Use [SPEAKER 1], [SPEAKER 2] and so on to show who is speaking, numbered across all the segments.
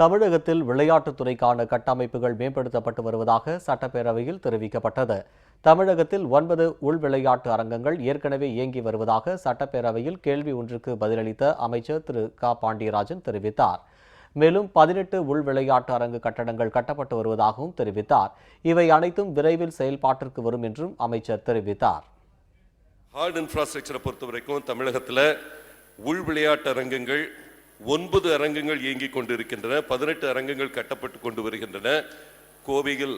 [SPEAKER 1] தமிழகத்தில் விளையாட்டுத்துறைக்கான கட்டமைப்புகள் மேம்படுத்தப்பட்டு வருவதாக சட்டப்பேரவையில் தெரிவிக்கப்பட்டது. தமிழகத்தில் ஒன்பது உள் விளையாட்டு அரங்கங்கள் ஏற்கனவே இயங்கி வருவதாக சட்டப்பேரவையில் கேள்வி ஒன்றுக்கு பதிலளித்த அமைச்சர் திரு. க. பாண்டியராஜன் தெரிவித்தார். மேலும் பதினெட்டு உள் விளையாட்டு அரங்கு கட்டடங்கள் கட்டப்பட்டு வருவதாகவும் தெரிவித்தார். இவை அனைத்தும் விரைவில் செயல்பாட்டிற்கு வரும் என்றும் அமைச்சர் தெரிவித்தார்.
[SPEAKER 2] ஹார்ட் இன்ஃப்ராஸ்ட்ரக்சரை பொறுத்த வரைக்கும் தமிழகத்தில் உள் விளையாட்டு அரங்கங்கள் ஒன்பது அரங்கங்கள் இயங்கிக் கொண்டிருக்கின்றன. பதினெட்டு அரங்கங்கள் கட்டப்பட்டு கொண்டு வருகின்றன. கோவையில்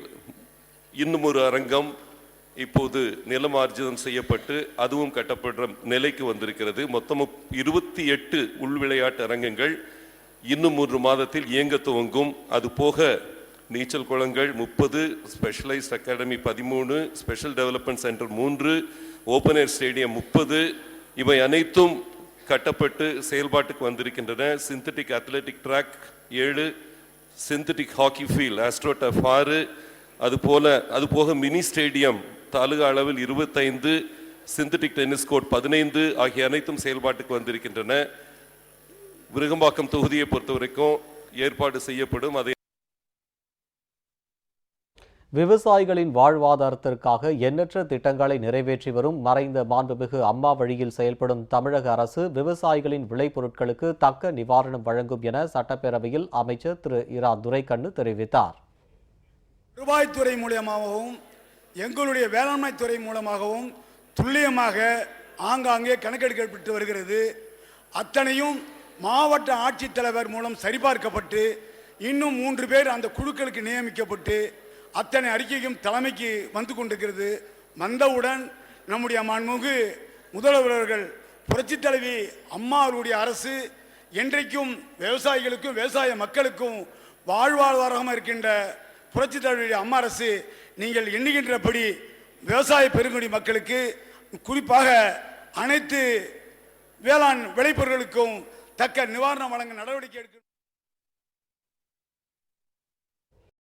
[SPEAKER 2] இன்னும் ஒரு அரங்கம் இப்போது நிலமார்ஜிதம் செய்யப்பட்டு அதுவும் கட்டப்படுற நிலைக்கு வந்திருக்கிறது. மொத்தம் இருபத்தி எட்டு உள் விளையாட்டு அரங்கங்கள் இன்னும் மூன்று மாதத்தில் இயங்க துவங்கும். அது போக நீச்சல் குளங்கள் முப்பது ஸ்பெஷலைஸ்ட் அகாடமி பதிமூணு ஸ்பெஷல் டெவலப்மெண்ட் சென்டர் மூன்று ஓப்பன் ஏர் ஸ்டேடியம் முப்பது. இவை அனைத்தும் கட்டப்பட்டு செயல்பாட்டுக்கு வந்திருக்கின்றன. சிந்தட்டிக் அத்லெட்டிக் ட்ராக் ஏழு சிந்தட்டிக் ஹாக்கி ஃபீல்ட் ஆஸ்ட்ரோடஃப் ஆறு அது அதுபோக மினி ஸ்டேடியம் தாலுகா அளவில் இருபத்தைந்து சிந்தட்டிக் டென்னிஸ் கோர்ட் பதினைந்து ஆகிய அனைத்தும் செயல்பாட்டுக்கு வந்திருக்கின்றன. விருகம்பாக்கம் தொகுதியை பொறுத்த வரைக்கும் ஏற்பாடு செய்யப்படும். அதை
[SPEAKER 1] விவசாயிகளின் வாழ்வாதாரத்திற்காக எண்ணற்ற திட்டங்களை நிறைவேற்றி வரும் மறைந்த மாண்புமிகு அம்மா வழியில் செயல்படும் தமிழக அரசு விவசாயிகளின் விளைபொருட்களுக்கு தக்க நிவாரணம் வழங்கும் என சட்டப்பேரவையில் அமைச்சர் திரு இரா துரைக்கண்ணு தெரிவித்தார்.
[SPEAKER 3] வருவாய்த்துறை மூலியமாகவும் எங்களுடைய வேளாண்மை துறை மூலமாகவும் துல்லியமாக ஆங்காங்கே கணக்கெடுக்கப்பட்டு வருகிறது. அத்தனையும் மாவட்ட ஆட்சித்தலைவர் மூலம் சரிபார்க்கப்பட்டு இன்னும் மூன்று பேர் அந்த குழுக்களுக்கு நியமிக்கப்பட்டு அத்தனை அறிக்கையும் தலைமைக்கு வந்து கொண்டிருக்கிறது. வந்தவுடன் நம்முடைய மாண்புமிகு முதல்வர்கள் புரட்சித் தலைவி அம்மா அவருடைய அரசு என்றைக்கும் விவசாயிகளுக்கும் விவசாய மக்களுக்கும் வாழ்வாதாரமாக இருக்கின்ற புரட்சித் தலைவருடைய அம்மா அரசு நீங்கள் எண்ணுகின்றபடி விவசாய பெருங்குடி மக்களுக்கு குறிப்பாக அனைத்து வேளாண் விளைபொருட்களுக்கும் தக்க நிவாரணம் வழங்க நடவடிக்கை எடுக்க